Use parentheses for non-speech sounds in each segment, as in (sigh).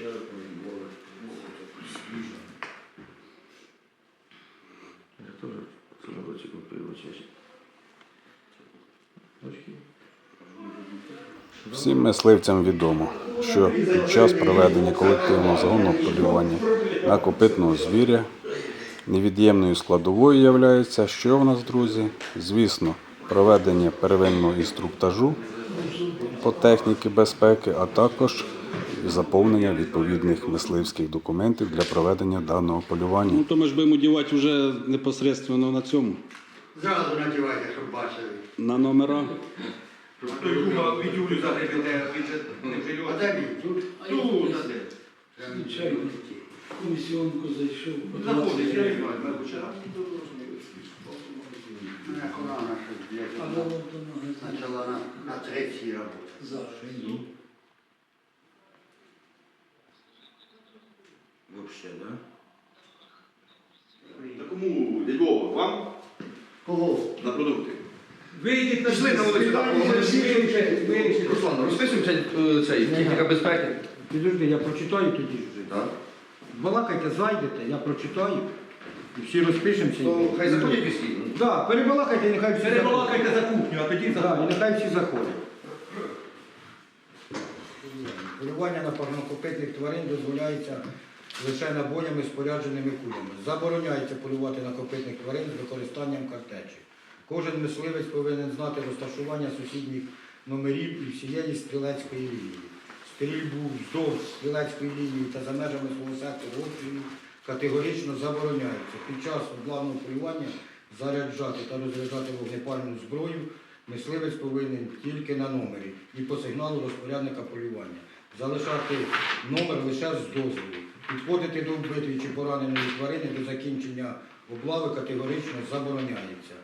Я теж в цьому році купив. Очки. Всім мисливцям відомо, що під час проведення колективного загону полювання на копитного звіря невід'ємною складовою являється, що в нас, друзі? Звісно, проведення первинного інструктажу по техніці безпеки, а також заповнення відповідних мисливських документів для проведення даного полювання. Ну то ми ж будемо дівати вже непосередньо на цьому, Зразу надівайте, щоб бачили. на номера. Той кума від загребете. А де він? Тут? Тут, комісіонку зайшов. Заходить, я не знаю, ми вчора. Блядь, до магазину почала на, третій роботи. завжди. Вообще, да? Та кому, дядь Вова, вам Кого? на продукти? Вийдіть на Пішли на вулицю, так, Руслан, розписуємося е, цей, техніка безпеки. Підожди, я прочитаю тоді ж вже. Так. Балакайте, зайдете, я прочитаю. І всі розпишемося. То хай заходять усі. Так, перебалакайте, і нехай всі Перебалакайте за кухню, а тоді за Так, і нехай всі заходять. Полювання на парнокопитних тварин дозволяється лише набоями спорядженими кулями. Забороняється полювати на копитних тварин з використанням картечі. Кожен мисливець повинен знати розташування сусідніх номерів і всієї стрілецької лінії. Стрільбу вздовж стрілецької лінії та за межами свого сектору обстрілів категорично забороняється. Під час главного полювання заряджати та розряджати вогнепальну зброю мисливець повинен тільки на номері і по сигналу розпорядника полювання. Залишати номер лише з дозволу. Підходити до вбитої чи пораненої тварини до закінчення облави категорично забороняється.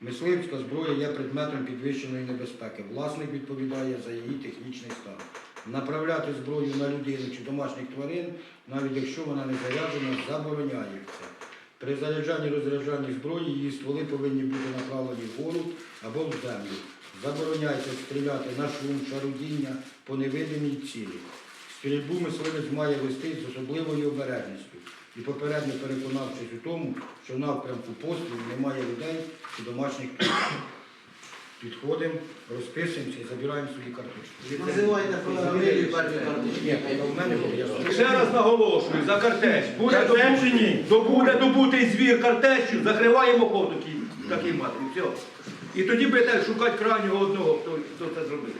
Мисливська зброя є предметом підвищеної небезпеки. Власник відповідає за її технічний стан. Направляти зброю на людину чи домашніх тварин, навіть якщо вона не заряджена, забороняється. При заряджанні розряджанні зброї її стволи повинні бути направлені вгору або в землю. Забороняється стріляти на шум, шарудіння по невидимій цілі. Стрільбу мисливець має вести з особливою обережністю і попередньо переконавшись у тому, що в напрямку пострілу немає людей чи домашніх тварин. Підходимо, розписуємося і забираємо свої карточки. Називайте фотографії перші карточки. Ні, в мене буде, Ще раз наголошую, за картеч. Буде добутий, до буде добутий звір картечю, закриваємо ход такий. Все. І тоді будете шукати крайнього одного, хто, хто це зробив.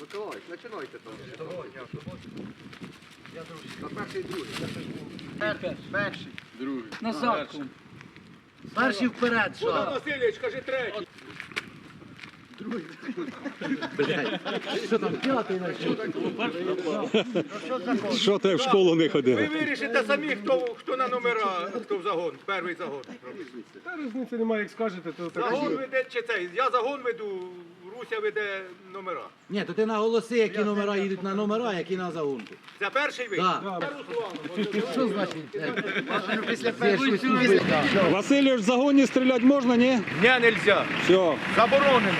Миколай, починайте там. А перший другий. Перший. Назад. Перший вперед? Васильович, кажи третій. Що ти в школу не Ви ходив? вирішите самі, хто, хто на номера, хто в загон, перший загон. Та різниці немає, як скажете, то так. Загон веде чи цей. Я загон веду, Руся веде номера. Ні, то ти наголоси, які номера їдуть на номера, які на загонку. Це перший вид. Так. Що значить? Васильович, в загоні стріляти можна, ні? Ні, нельзя. Все. Заборонено.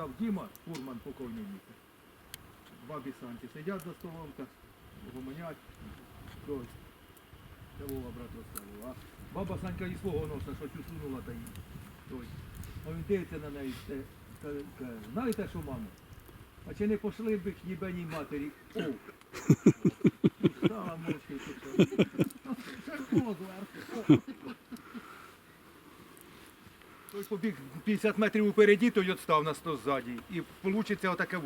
Як сказав Діма, фурман покойний місяць. Бабі Санті сидять за столом гомонять. Той. Це Вова брат розказував. А баба Санька і свого носа щось усунула та той. А він дивиться на неї, каже, знаєте що, мамо? А чи не пошли б хнібеній матері? О! (laughs) Стала мовчки і пішла. Той побіг 50 метрів упереді, той відстав на 100 ззаді. І вийде отаке.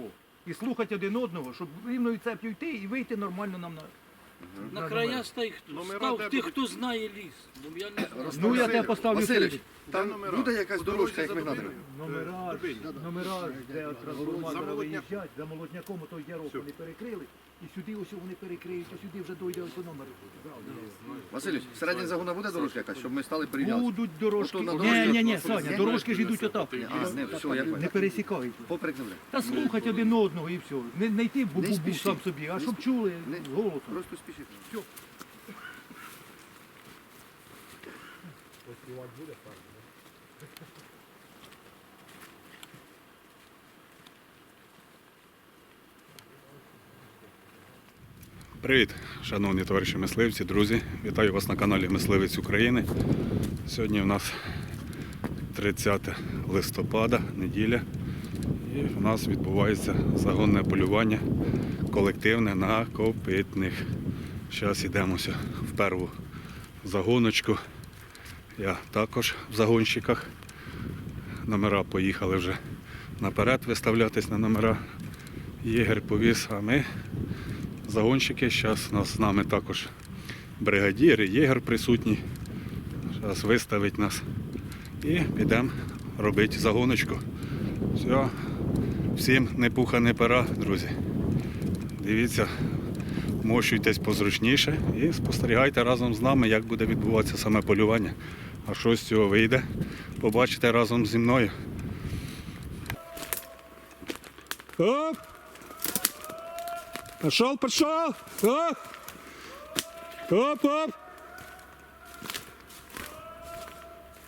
І слухати один одного, щоб рівною цепью йти і вийти нормально нам на, На края став, хто, став тих, хто знає ліс. Бо я не знаю. Ну я тебе поставлю Васильович, там буде якась дорожка, як ми надо. Номера, номера, де от трансформатора виїжджать, за молодняком то є рок, вони перекрили. І сюди ось вони перекриють, а сюди вже дойде ось номер. Васильович, всередині загона буде дорожка якась, щоб ми стали порівняти? Будуть дорожки. Ото на Ні, ні, ні, Саня, дорожки ж йдуть отак. А, не, все, я Не понял. пересікають. Поперек землі. Та слухать один одного і все. Не, не йти бу-бу-бу сам собі, а щоб чули Не- голосом. Просто спішіть. Привіт, шановні товариші мисливці, друзі. Вітаю вас на каналі Мисливець України. Сьогодні у нас 30 листопада, неділя. І у нас відбувається загонне полювання колективне на копитних. Зараз йдемося в перву загоночку. Я також в загонщиках. Номера поїхали вже наперед виставлятись на номера. Єгер повіз, а ми загонщики. Зараз нас з нами також бригадір і єгер присутній. Зараз виставить нас і підемо робити загоночку. Все. Всім не пуха, не пера, друзі. Дивіться, мощуйтесь позручніше і спостерігайте разом з нами, як буде відбуватися саме полювання. А що з цього вийде, побачите разом зі мною. Оп! Пошел! Оп! Оп, оп!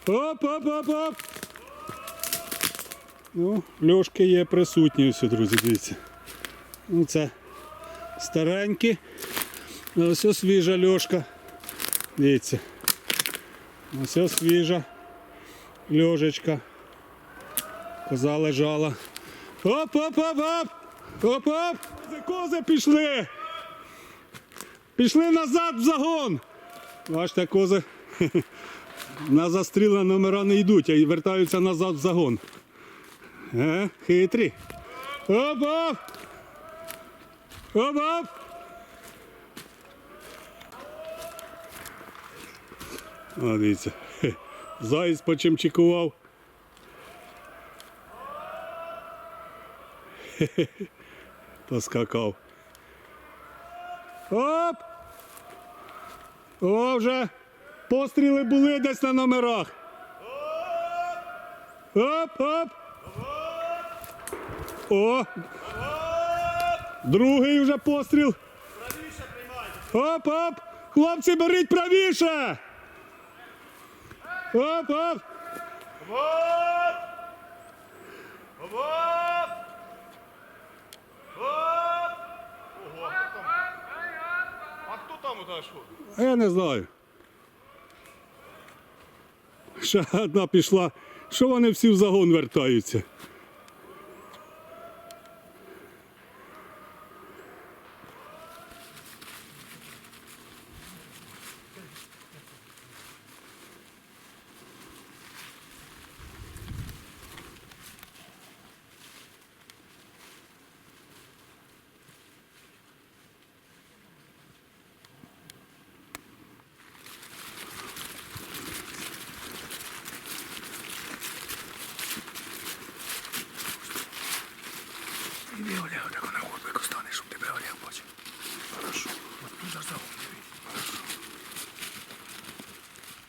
Оп, оп, оп, оп! Ну, льошки є присутні ось, друзі, дивіться. Ну, це старенькі. Ось ось свіжа льошка. Дивіться. Ось ось свіжа льожечка. Коза лежала. Оп, оп, оп, оп! Оп, оп! Кози, пішли! Пішли назад в загон! Бачите, кози (laughs) на застріл на номера не йдуть, а й вертаються назад в загон. Е, хитрі. Оп, оп! Оп, оп! Дивіться. хе, Заєць почимчикував. Поскакав. Оп! О, вже постріли були десь на номерах. Оп, оп! О! Другий вже постріл. Оп, оп! Хлопці, беріть правіше! Оп, оп! А я не знаю. Ще одна пішла. Що вони всі в загон вертаються?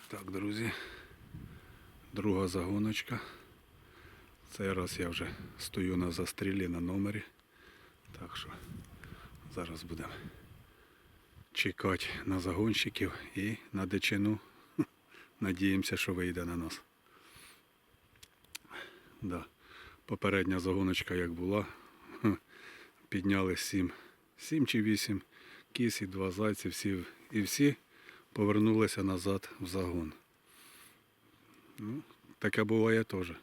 Так, друзі, друга загоночка. Цей раз я вже стою на застрілі на номері. Так що зараз будемо чекати на загонщиків і на дичину. (laughs) Надіємося, що вийде на нас. Да. Попередня загоночка як була. (laughs) Підняли сім, сім чи вісім кіз і два зайці, всі, і всі повернулися назад в загон. Ну, таке буває теж.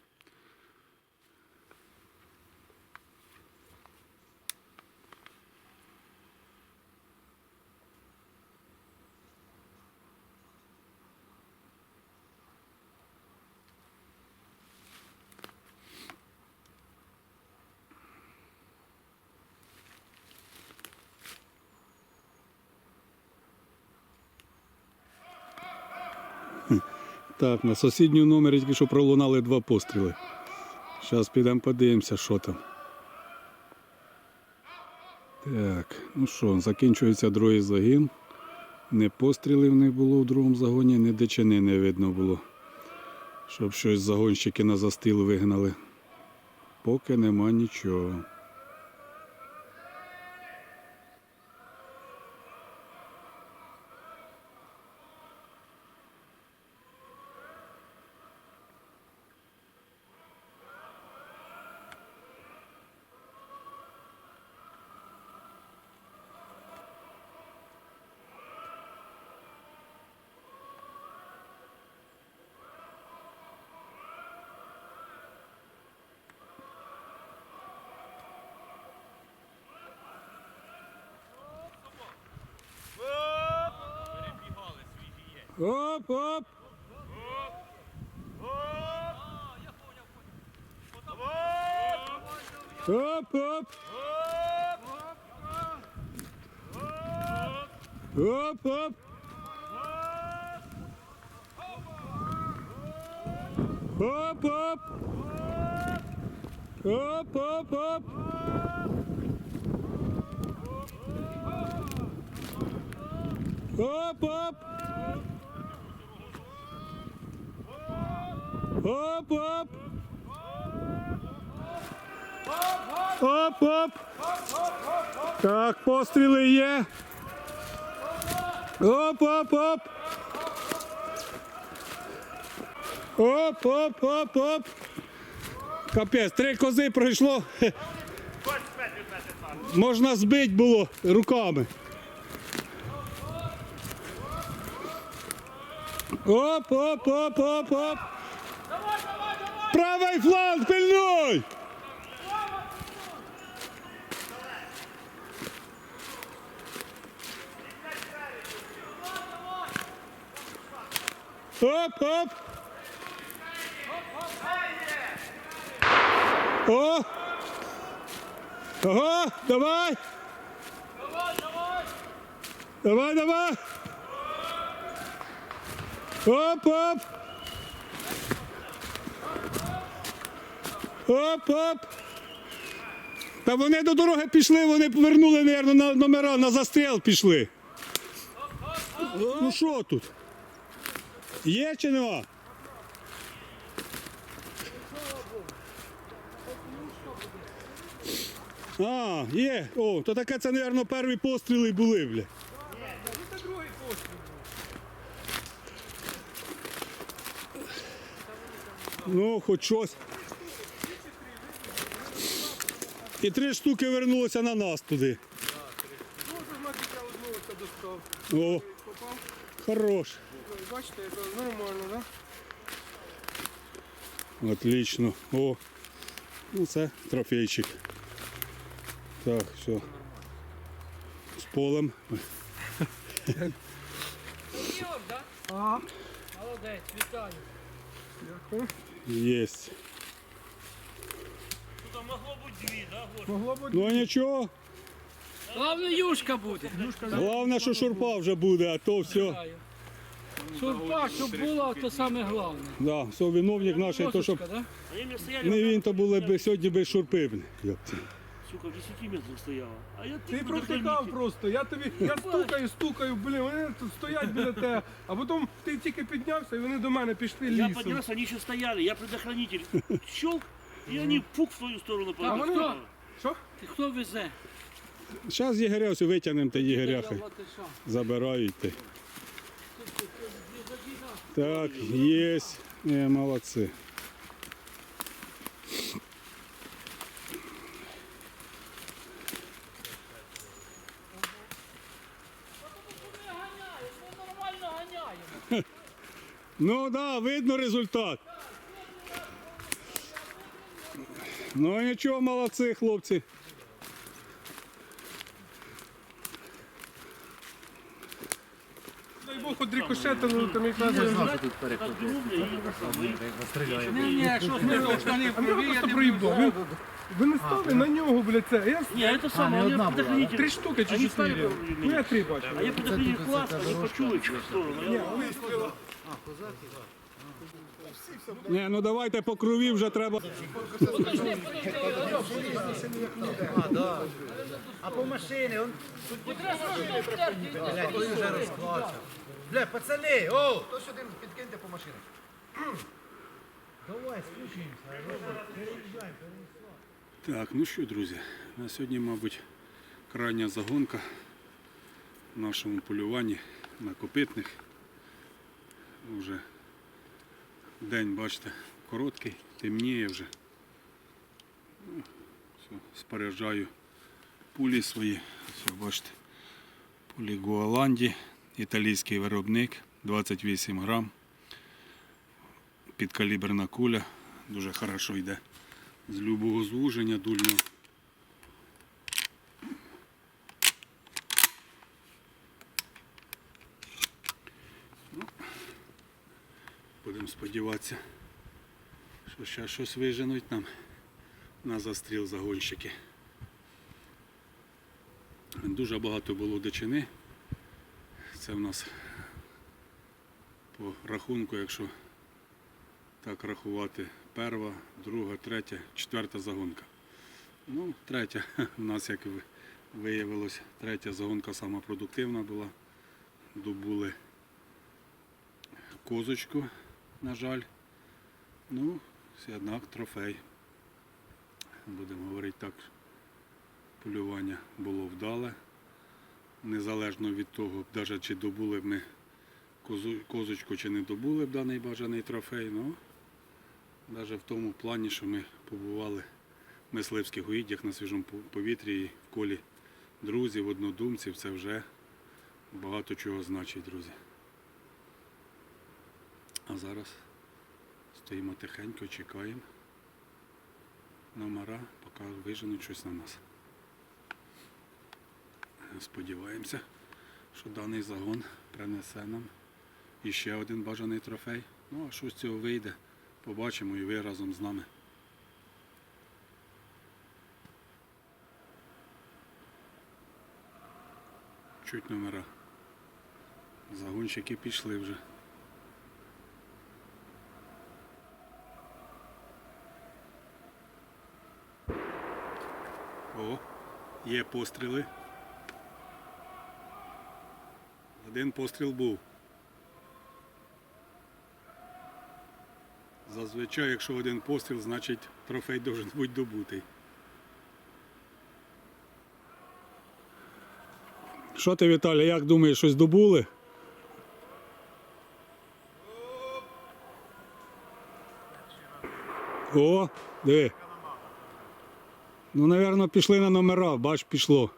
Так, на сусідньому номері тільки що пролунали два постріли. Зараз підемо подивимося, що там. Так, ну що, закінчується другий загін. Не пострілів не було в другому загоні, ні дичини не видно було. Щоб щось загонщики на застіл вигнали. Поки нема нічого. Оп, оп! Оп, оп! Оп, оп! Оп, оп! Оп, оп, оп! Оп, оп! Оп, оп! Оп, оп! Так, постріли є. Оп, оп, оп! Оп, оп, оп, оп! Капець, три кози пройшло. Можна збити було руками. Оп, оп, оп, оп, оп. Правий фланг, пильнуй! Оп, оп. О! Ага, давай! Давай, давай! Оп, оп! Оп, оп! Та вони до дороги пішли, вони повернули, мабуть, на номера, на застріл пішли. Ну що тут? Є чи нема? А, є. О, то таке це, мабуть, перші постріли були, бля. Ну, хоч щось. І три штуки вернулося на нас туди. О, хорош. Бачите, це нормально, так? Отлично. О. Ну це трофейчик. Так, все. З полем. Ігор, так? Ага. Молодець, вітаю. Єсть. Могло бути дві, так? Могло бути. Ну нічого. Головне, юшка буде. Головне, що шурпа вже буде, а то все. Шурпа, щоб була, то саме головне. Да, все, виновник наш, то щоб Косточка, да? не він, то були б сьогодні без шурпи. б. Сука, в 10 метрах стояла. А я Ти провтикав просто, я тобі, я стукаю, стукаю, блін, вони тут стоять біля тебе, а потім ти тільки піднявся і вони до мене пішли Я лісом. поднялся, они еще стояли, я предохранитель. Щелк, и они пук в твою сторону А вони побежали. хто? Ти хто везе? Зараз єгеря все витягнемо та єгеря хай латиша. забирають. Та. Так, є. Не, молодці. Нормально ганяємо. Ну да, видно результат. Ну нічого, молодці, хлопці. Дай Бог, от рикошетили, там якраз... Ні, ні, що ти штани просто проїбав. Він- Ви не стали на нього, блядь, це. Я с- Не, это самое, я предохранитель. три штуки чи Они стали чотири. Ну я три бачу. А я предохранитель класс, они почули в сторону. Я- Вистріла. Ні, ну давайте по крові вже треба. А по машині, он блядь, він вже розклався. Бля, пацани, о! Хто сюди підкиньте по машинах? Давай, спущуємося. Переїжджаємо. Так, ну що, друзі, на сьогодні, мабуть, крайня загонка в нашому полюванні на копитних. Уже день, бачите, короткий, темніє вже. Ну, все, споряджаю пулі свої. Все, бачите, пулі Гуаланді, італійський виробник, 28 грам. Підкаліберна куля, дуже хорошо йде з любого звуження дульного. Будемо сподіватися, що ще щось виженуть нам на застріл загонщики. Дуже багато було дичини. Це в нас по рахунку, якщо так рахувати, перша, друга, третя, четверта загонка. Ну, третя, (laughs) у нас, як виявилось, третя загонка сама продуктивна була. Добули козочку, на жаль. Ну, все однак трофей. Будемо говорити так, полювання було вдале. Незалежно від того, навіть чи добули б ми козочку, чи не добули б даний бажаний трофей. Ну, навіть в тому плані, що ми побували в мисливських угіддях на свіжому повітрі і в колі друзів, однодумців, це вже багато чого значить, друзі. А зараз стоїмо тихенько, чекаємо номера, поки виженуть щось на нас. Сподіваємося, що даний загон принесе нам іще один бажаний трофей. Ну а що з цього вийде, побачимо і ви разом з нами. Чуть номера. Загонщики пішли вже. О, є постріли. Один постріл був. Зазвичай, якщо один постріл, значить трофей должен бути добутий. Що ти, Віталій, як думаєш, щось добули? О, диви. Ну, напевно, пішли на номера, бач, пішло.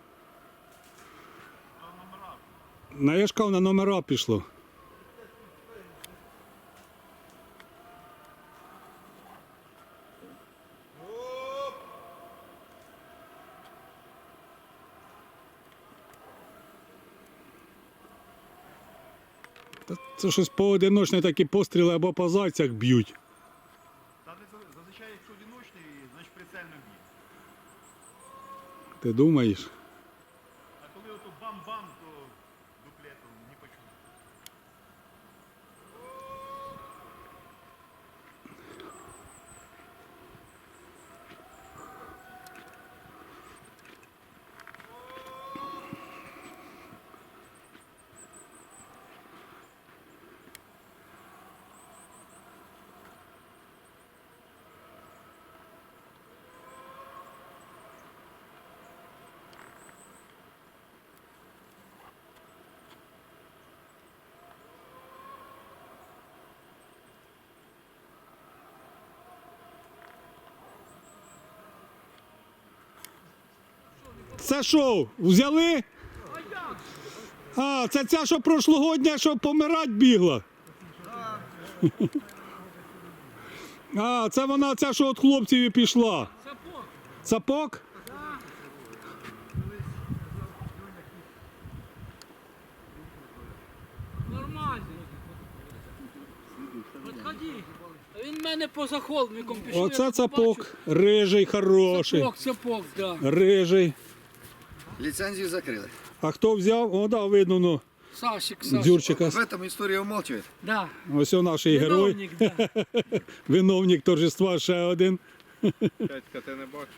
На я ж кажу, на номера пішло. Та Це щось поодиночні такі постріли або по зайцях б'ють. Та не за- зазвичай, якщо одиночний, значить прицельно б'є. Ти думаєш? А коли ото бам-бам, то дуплетом не почув. Це що, взяли? А, це ця, що прошлогодня, що помирать бігла. (laughs) А, це вона ця, що від хлопців і пішла. Сапог. Цапок? Нормально. Подходи. А Він в мене поза холмиком пішов. Оце цапок. Рижий, хороший. Цапок, цапок, да. Рижий. Ліцензію закрили. А хто взяв? О, да, видно, ну. Сашик, Сашик. Дзюрчика. В этом історія умалчує. Да. Ось у наш герой, Виновник, да. (laughs) виновник торжества ще один. (laughs) Петька, ти не бачиш?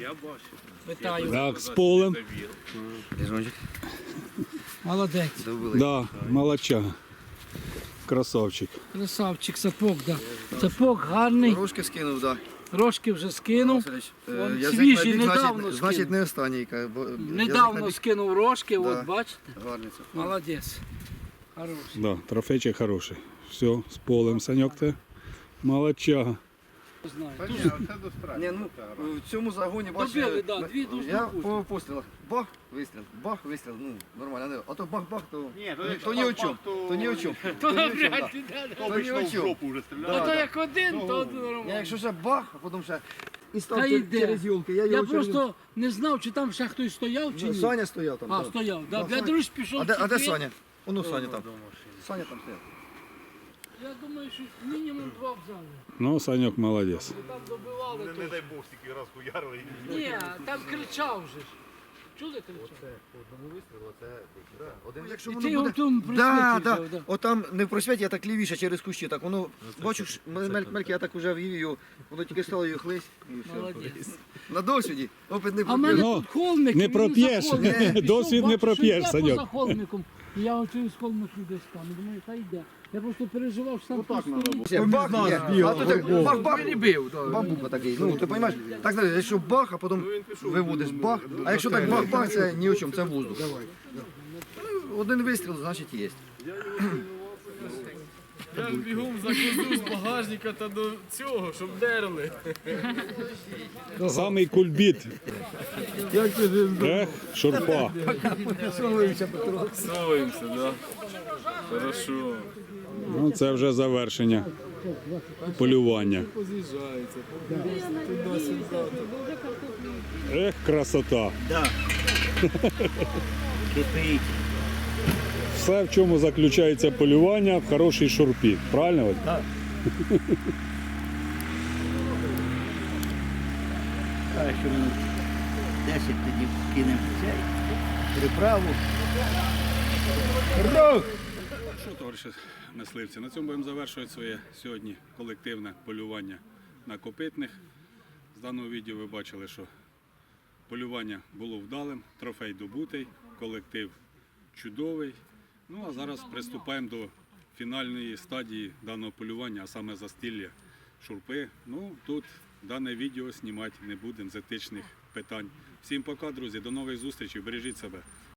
Я бачу. Вітаю. Так, з полем. Ліжончик. Молодець. Добили. Да, молодчага. Красавчик. Красавчик, сапог, да. Сапог гарний. Рожки скинув, так. Трошки вже скинув. Е, язик набіг, недавно значить, значить скинув. не останній. каже, бо язик Недавно набіг. скинув рожки, Да. от бачите. Гарниця. Молодець. Хороший. Да, трофейчик хороший. Все, з полем, Саньок ти. Молодчага. Знаю. Ні, ну, в цьому загоні Добили, бачите, да, дві дуже я по пострілах бах, вистріл, бах, вистріл, ну, нормально, не- а то бах-бах, то, Ні, то то, якщо ні о бах-бах, чому, то- то ні о чому, То (laughs) то ні о чому, навряд да. чи, да, да. То ні о в чому. жопу вже стріляє. А то як один, то Я нормально. якщо ще бах, а потім ще і став Та чер- йде. через юлки, я Я його через... просто не знав, чи там ще хтось стояв, чи Ну, ні. Саня стояв там. А, так. стояв. Да. Да, Я Саня. друж пішов. А де, а де чотири. Саня? Оно Саня там. Саня там стояв. Я думаю, що мінімум два взяли. Ну, Саньок молодець. Там добивали. Не дай Бог, стільки раз хуярили. Ні, там кричав же ж. Чули кричав? Один, якщо І ти його в тому Да, да. взяв, да. Отам не в просвіті, а так лівіше через кущі. Так воно, бачу, ж, мель- мельки я так уже в'їв його, воно тільки стало її хлись. І все. Молодець. На досвіді, опит не А в мене Ну, тут холмик. не він проп'єш. холмиком пішов, (laughs) Досвід не бачу, що проп'єш, йде Саньок. поза холмиком. І я через холмик десь там. Думаю, та йде. Я просто переживав, що там по стороні. Бах, ні. А то так бах, бах, не бив. Бамбука такий. Ну, ти розумієш, так далі, якщо бах, а потім виводиш бах. А якщо так бах-бах, це ні о чому, це воздух. Ну, Один вистріл, значить, є. Я бігом за козу з багажника та до цього, щоб дерли. Самий кульбіт. Ех, шурпа. Совуємося, да. Хорошо. Ну, це вже завершення полювання. Поз'їжджається. Ех, красота. Кипить. Все, в чому заключається полювання, в хорошій шурпі. Правильно? Вадь? Так. Так, що минут 10 тоді кинемо цей приправу. Що, товариші мисливці, на цьому будемо завершувати своє сьогодні колективне полювання на копитних. З даного відео ви бачили, що полювання було вдалим, трофей добутий, колектив чудовий. Ну а зараз приступаємо до фінальної стадії даного полювання, а саме застілля шурпи. Ну тут дане відео знімати не будемо з етичних питань. Всім пока, друзі, до нових зустрічей, бережіть себе.